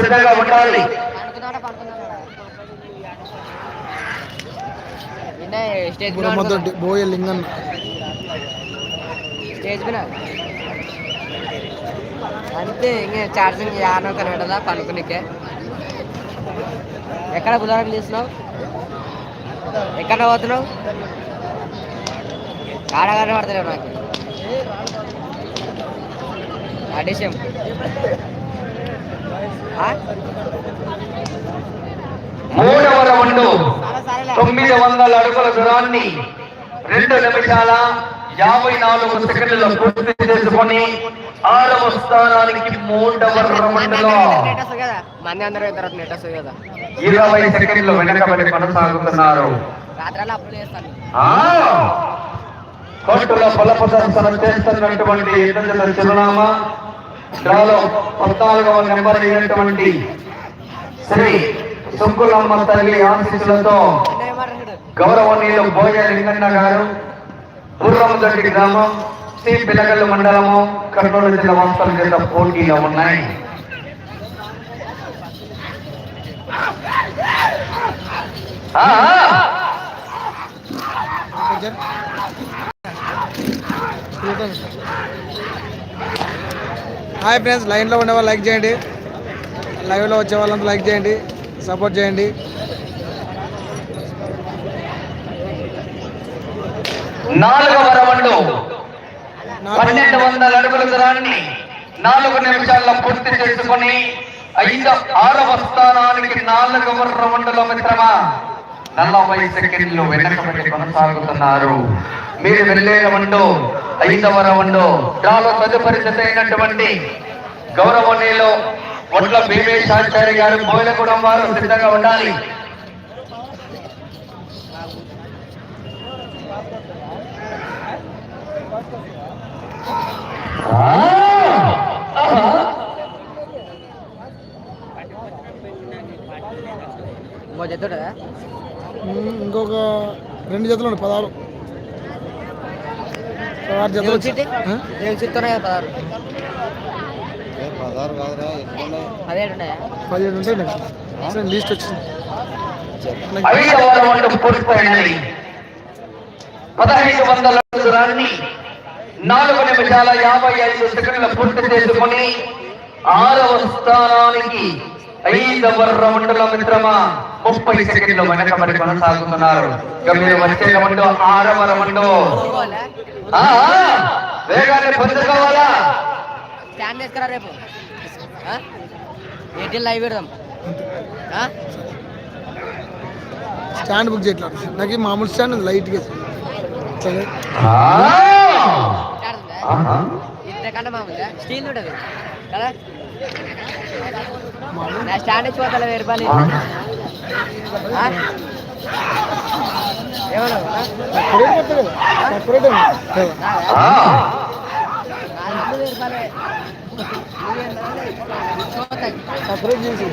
సిద్ధంగా ఉండాలి. స్టేజ్ మీద బుడమదొడ్డి బోయ లింగన్న స్టేజ్ మీద అంతే ఇంక ఛార్జింగ్ యానో కనబడదా పనుకునికే ఎక్కడ బుధవారం తీస్తున్నావు ఎక్కడ పోతున్నావు ఆడ కనబడతలేవు నాకు అడిషం. మూడవ రౌండ్ తొమ్మిది వందల అడుగుల దూరాన్ని రెండు నిమిషాల యాభై నాలుగు సెకండ్లలో పూర్తి చేసుకొని ఆరవ స్థానానికి మూడవ రౌండ్లో ఇరవై సెకండ్లు వెనకబడి కొనసాగుతున్నారు. కోర్టులో బల ప్రదర్శన చేస్తున్నటువంటి చిరునామా డ్రాలో పద్నాలుగవ నెంబర్ అయినటువంటి శ్రీ సుంకులమ్మ తల్లి ఆశీస్సులతో గౌరవనీయులు భోజ లింగన్న గారు పూర్వమదొడ్డి గ్రామం శ్రీ పిల్లగల్లు మండలము కర్నూలు జిల్లా వాస్తవం చేత పోటీలో ఉన్నాయి ఆ, ఆ. హాయ్ ఫ్రెండ్స్ లైన్లో ఉండే వాళ్ళు లైక్ చేయండి. లైవ్లో వచ్చే వాళ్ళంతా లైక్ చేయండి సపోర్ట్ చేయండి. నాలుగవ రౌండ్. పన్నెండు వందల అడుగుల దూరాన్ని నాలుగు నిమిషాల్లో పూర్తి చేసుకొని ఐదు ఆరవ స్థానానికి నాలుగవ రౌండ్లో మిత్రమా? నలభై సెకండ్లు వెనకబడి కొనసాగుతున్నారు. మీరు వెళ్ళే రౌండ్ ఐదవ రవండో చాలా తదుపరి జత అయినటువంటి గౌరవనీయులు ఒట్ల భీమేశాచారి గారు బోయలగూడెం వారు సిద్ధంగా ఉండాలి. ఇంకో ఇంకొక రెండు జతలు ఉన్నాయి పదహారు. పదహారు జతలు పదిహేడు ఉంటాయి లిస్ట్ వచ్చింది. పదహైదు వందల నాలుగు నిమిషాల యాభై ఐదు సెకండ్ల పూర్తి చేసుకొని ఆరవ స్థానానికి ఐదవ మిత్రమా ముప్పై సెకండ్లు వెనకబడి కొనసాగుతున్నారు. ఇక మీరు వచ్చే రౌండ్ ఆరవ రౌండ్ ఆ, ఆ, వేగాన్ని పొందుకోవాలా? స్టాండ్ వేసుకురా రేపు. ఎయిటీన్ లైవ్ పెడదాం? స్టాండ్ బుక్ చేయట్లేదు నాకు మామూలు స్టాండ్ ఉంది లైట్గా. ఇంతకంటే మామూలుగా? స్టీల్ ఉంటుంది కదా? నా స్టాండ్ ఇచ్చి పోతా వెయ్యి రూపాయలు? సపరేట్ చేసి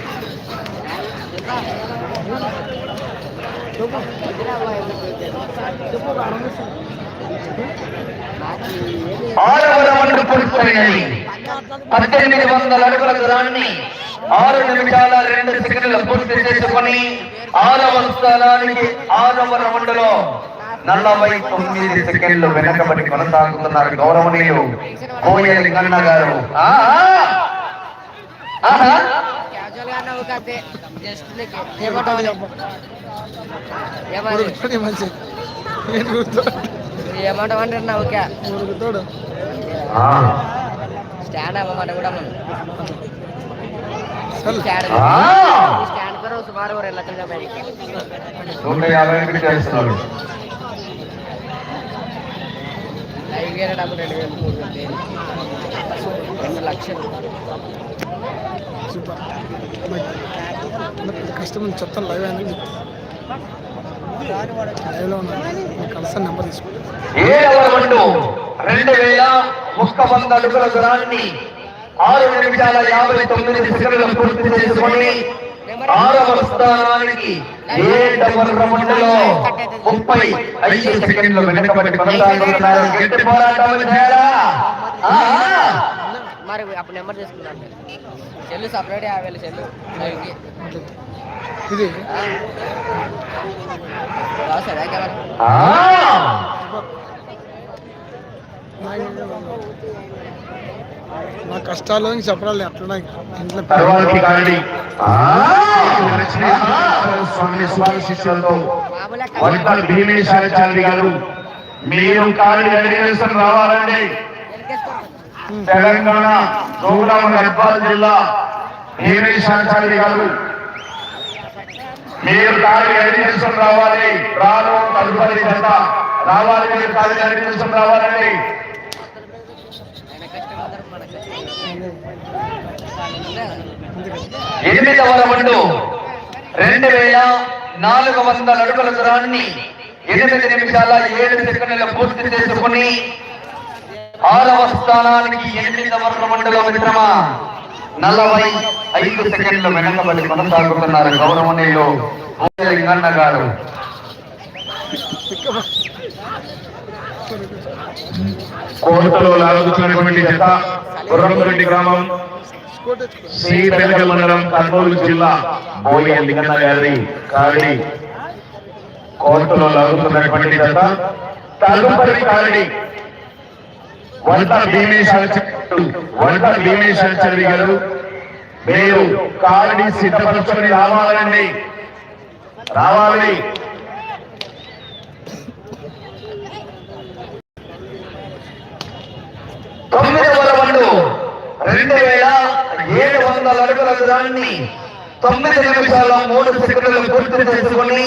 పద్దెనిమిది వందల అడుగుల దూరాన్ని ఆరు నిమిషాల రెండు సెకండ్ల పూర్తి చేసుకొని ఆరవ స్థానానికి ఆరవ రౌండ్లో నలభై తొమ్మిది సెకండ్లు వెనకబడి కొనసాగుతున్నారు గౌరవనీయులు కోయలి గన్న గారు. ఏమంటావు అంటే నవ్వుకా ఆ. స్టాండ్ అవ్వమాట కూడా మనం. స్టాండ్ ఆ. ఈ స్టాండ్ పేరు సుమారు రెండు లక్షల లైవ్ వేరే డబ్బులు రెండు వేలు మూడు వేలు దేని? రెండు లక్షలు. సూపర్. నాకు కష్టం ఉంది చెప్తాను లైవ్ అని లైవ్లో ఉన్నాను కలిసి నెంబర్ ఏడవ రౌండ్ వేల ఒక్క వంద అడుగుల దూరాన్ని ఆరు నిమిషాల యాభై తొమ్మిది సెకండ్లు పూర్తి చేసుకొని ఆరవ స్థానానికి ఏడవ రౌండ్లో ముప్పై ఐదు సెకండ్లు వెనకబడి కొనసాగుతున్నారు. గట్టి పోరాటం చేయాలా. మరి అప్పుడు నెంబర్ సెల్లు సపరేట్ యాభై వేలు లైవ్కి. ఇది? నా కష్టాలు ఇంక చెప్పరాలి అట్లా ఇంట్లో తర్వాతి కారణి స్వామి శిష్యులతో భీమేశ్వరాచార్య గారు మీరు కారణి అడిగేసం రావాలండి. తెలంగాణ గద్వాల జిల్లా భీమేశ్వరాచార్య గారు మీరు కారణి రావాలి. రాను తదుపరి జత రావాలి మీరు కారణి రావాలండి. ఎనిమిదవ రౌండ్ రెండు వేల నాలుగు వందల అడుగుల దూరాన్ని ఎనిమిది నిమిషాల ఏడు సెకండ్లు పూర్తి చేసుకుని ఆరవ స్థానానికి ఎనిమిదవ రౌండ్లో మిత్రమా నలభై ఐదు సెకండ్లు వెనకబడి కొనసాగుతున్నారు గౌరవనీయులు లింగన్న గారు. కోటలో లాగుతున్నటువంటి జత గుర్రంరెడ్డి గ్రామం శ్రీ పెద్దల మండలం కర్నూలు జిల్లా బోయ లింగన్న గారి కారడి. కోర్టులో లాగుతున్నటువంటి జత తదుపరి కారడి. వంట భీమేశ్వరచారి వంట భీమేశ్వరచారి గారు. మీరు కారడి సిద్ధపరచుకొని రావాలండి. రావాలి. తొమ్మిది వందల రెండు వేల ఏడు వందల అడుగుల దాన్ని తొమ్మిది నిమిషాల మూడు సెకండ్లు పూర్తి చేసుకుని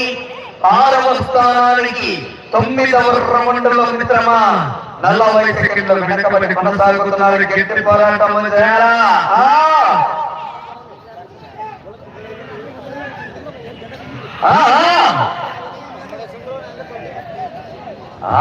ఆరవ స్థానానికి తొమ్మిదవ రౌండ్లో మిత్రమా నలభై సెకండ్లు వెనకబడి కొనసాగుతున్నారు గట్టి పోరాటం చేయాలా ఆ!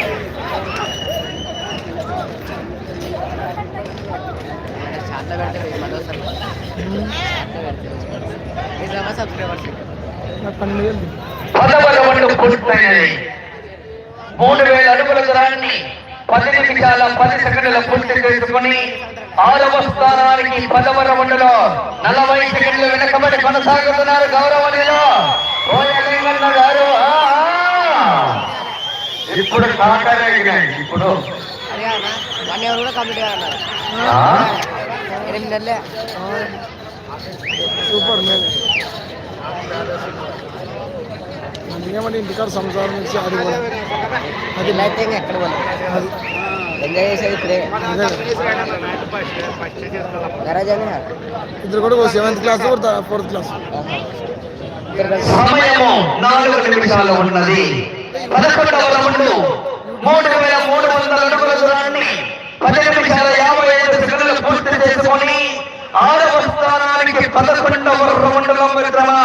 శాంత పెడితే వస్తారు శాంత పెడితే మీరు సబ్స్క్రైబర్స్ మూడు వేల అడుగుల దూరాన్ని పది నిమిషాల పది సెకండ్ల పూర్తి చేసుకుని ఆరవ స్థానానికి పదవ రౌండ్లో నలభై సెకండ్లు వెనకబడి కొనసాగుతున్నారు ఓయలింగన్న గారు. ఇప్పుడు ఇప్పుడు. వన్ కూడా కంప్లీట్? ఎనిమిది నెలలే సూపర్ మేలు ఏమంటే ఇంటికాడ సంసారం నుంచి అది అది ఇంకా ఎక్కడ అది ఎంజాయ్ చేసేది ఇప్పుడే గరాజ్ అని ఇద్దరు కూడా సెవెంత్ క్లాస్ ఫోర్త్ క్లాస్ ఇద్దరు కలిసి సమయము నాలుగు నిమిషాలు ఉన్నది. పదకొండవ రౌండ్. మూడు వేల మూడు వందల అడుగుల దూరాన్ని పది నిమిషాల యాభై ఐదు సెకండ్లు పూర్తి చేసుకొని ఆరవ స్థానానికి పదకొండవ రౌండ్లో మిత్రమా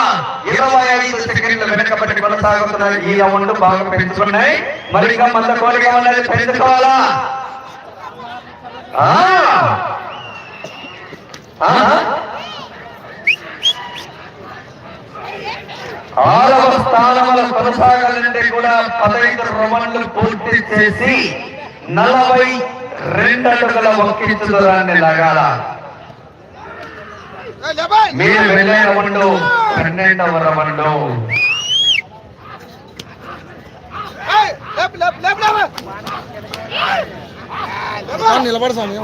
ఇరవై ఐదు సెకండ్లు వెనకబడి ఈ రౌండ్ బాగా పెంచుకున్నాయి మరి ఇంకా కోరిక ఉన్నది పెంచుకోవాలా? ఆరవ స్థానముల కొనసాగాలంటే కూడా పదహైదు రౌండ్లు పూర్తి చేసి నలభై రెండు అడుగుల ఒక్కించు లాగాల? మీరు వెళ్ళే రౌండ్ పన్నెండవ రౌండ్. నిలబడి స్వామి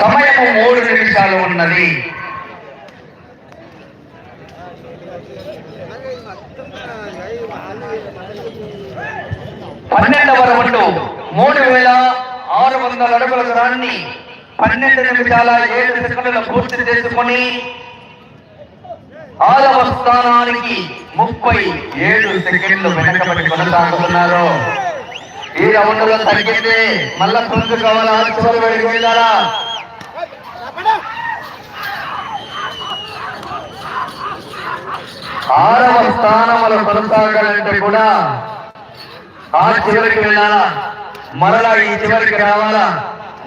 సమయము మూడు నిమిషాలు ఉన్నది. పన్నెండవ రౌండ్ మూడు వేల ఆరు వందల అడుగుల దూరాన్ని పన్నెండు నిమిషాల ఏడు సెకండ్లు పూర్తి చేసుకొని ఆరవ స్థానానికి ముప్పై ఏడు సెకండ్లు వెనకబడి కొనసాగుతున్నారు. ఈ రౌండ్లో తగ్గింది మళ్ళా పొందు కావాలా? చివరి వెళ్ళి వెళ్ళాలా? ఆరవ స్థానములు కొనసాగాలంటే కూడా ఆ చివరికి వెళ్ళాలా? మరలా ఈ చివరికి రావాలా?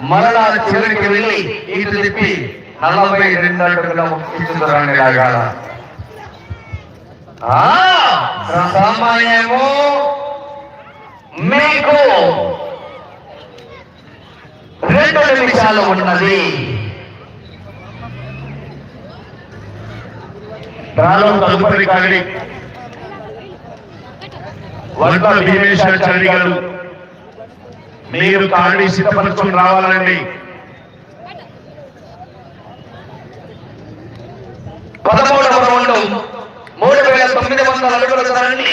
మరలా చివరికి వెళ్ళి ఇటు తిప్పి నలభై రెండు అడుగుల ముఖ్యించుకురాని లాగాల? ఆ, సమయము మీకు రెండు నిమిషాలు ఉన్నది. ప్రాణం తదుపరి కాగడి వడ్ల భీమేశాచారి గారు మీరు కాడి సిద్ధపరచుకుని రావాలండి. పదమూడవ రౌండ్ మూడు వేల తొమ్మిది వందల అడుగుల ధరని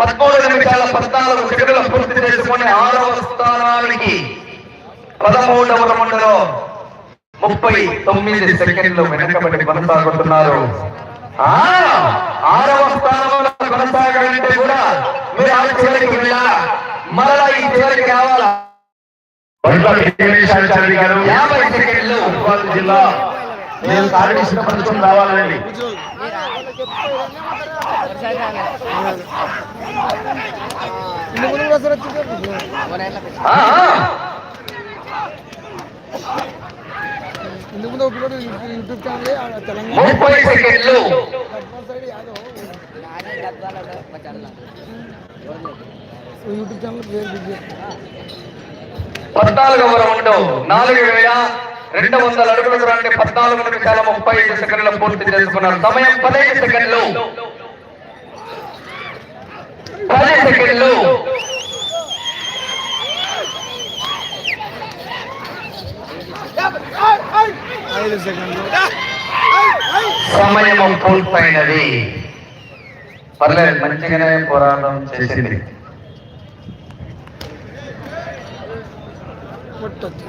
పదమూడు నిమిషాల పద్నాలుగు సెకండ్ల పూర్తి చేసుకుని ఆరవ స్థానానికి పదమూడవ రౌండ్లో ముప్పై తొమ్మిది సెకండ్లు వెనకబడి కొనసాగుతున్నారు. ఆరవ స్థానంలో కొనసాగాలంటే కూడా మీరు ఆ చివరికి వెళ్ళా. మరలా ఈ చివరికి రావాలా? యాభై సెకండ్లు. జిల్లా. రావాలండి. ఆ, ఆ. ఇందు ముందు ఒక పిల్లడు you- YouTube channel Telangana YouTube channel పేరు. పద్నాలుగవ రౌండ్ నాలుగు వేల రెండు వందల అడుగుల దూరాన్ని పద్నాలుగు నిమిషాల ముప్పై ఐదు సెకండ్ల పూర్తి చేసుకున్నారు సమయం పదహైదు సెకండ్లు. పది సెకండ్లు. ఐదు సెకండ్లు. సమయం కోల్పోయినది పర్లేదు మంచిగానే పోరాటం చేసింది. కొట్టచ్చు